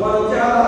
One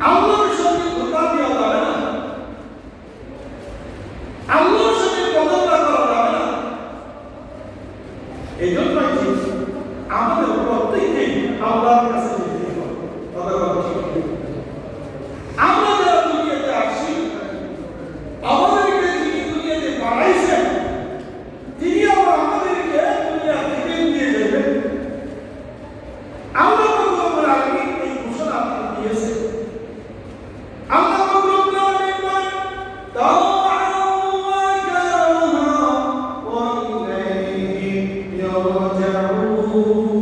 আল্লাহর সঙ্গে ধোকা দেওয়া যাবে না। আল্লাহর সঙ্গে প্রতারণা করা যাবে না। এই আমাদের الله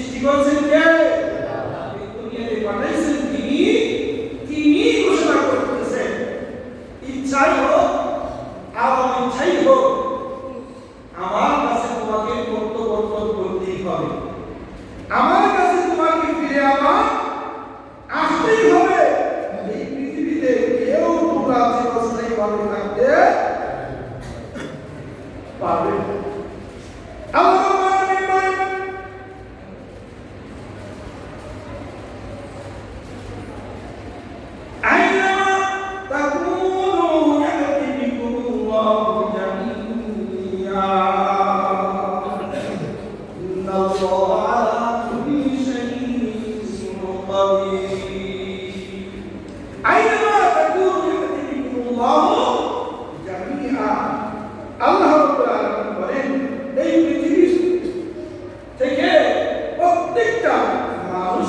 সৃষ্টি কে দুনিয়াতে পাঠাইছেন তিনি তিনি ঘোষণা করতেছেন, ইচ্ছাই হোক হোক, আমার কাছে তোমাকে করতেই হবে। আমার কাছে তোমাকে ফিরে আমার আসতেই হবে। এই পৃথিবীতে কেউ তোমরা চিরস্থায়ী ভাবে থাকতে পারবে